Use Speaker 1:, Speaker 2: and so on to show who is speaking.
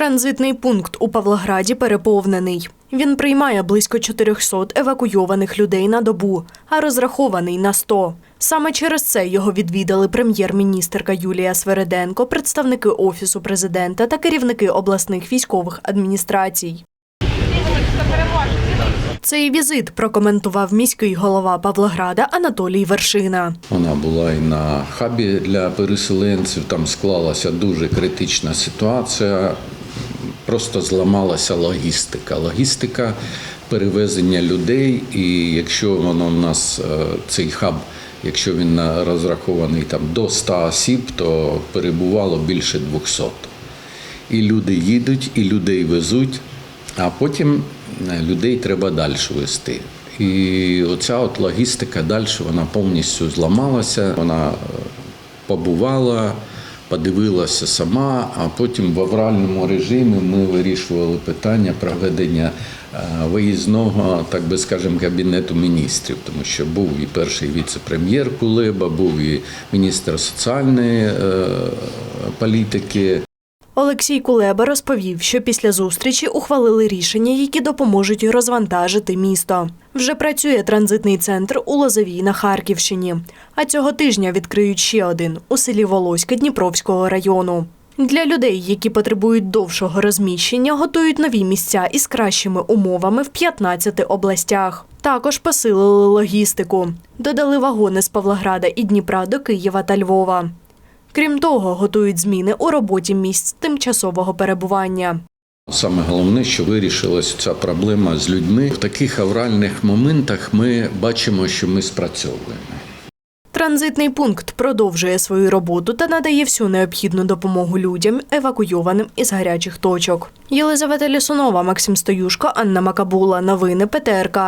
Speaker 1: Транзитний пункт у Павлограді переповнений. Він приймає близько 400 евакуйованих людей на добу, а розрахований на 100. Саме через це його відвідали прем'єр-міністерка Юлія Свереденко, представники офісу президента та керівники обласних військових адміністрацій. Цей візит прокоментував міський голова Павлограда Анатолій Вершина.
Speaker 2: Вона була і на хабі для переселенців. Там склалася дуже критична ситуація. Просто зламалася логістика. Логістика перевезення людей. І якщо воно в нас е, цей хаб, якщо він розрахований там до 100 осіб, то перебувало більше 200. І люди їдуть, і людей везуть, а потім е, людей треба далі вести. І оця от логістика далі вона повністю зламалася. Вона е, побувала, подивилася сама, а потім в авральному режимі ми вирішували питання проведення е, виїзного, так би скажемо, кабінету міністрів, тому що був і перший віце-прем'єр Кулеба, був і міністр соціальної е, політики.
Speaker 1: Олексій Кулеба розповів, що після зустрічі ухвалили рішення, які допоможуть розвантажити місто. Вже працює транзитний центр у Лозовій на Харківщині. А цього тижня відкриють ще один у селі Волоська Дніпровського району. Для людей, які потребують довшого розміщення, готують нові місця із кращими умовами в 15 областях. Також посилили логістику. Додали вагони з Павлограда і Дніпра до Києва та Львова. Крім того, готують зміни у роботі місць тимчасового перебування.
Speaker 2: Саме головне, що вирішилася ця проблема з людьми. В таких авральних моментах ми бачимо, що ми спрацьовуємо.
Speaker 1: Транзитний пункт продовжує свою роботу та надає всю необхідну допомогу людям, евакуйованим із гарячих точок. Єлизавета Лісунова, Максим Стоюшко, Анна Макабула. Новини ПТРК.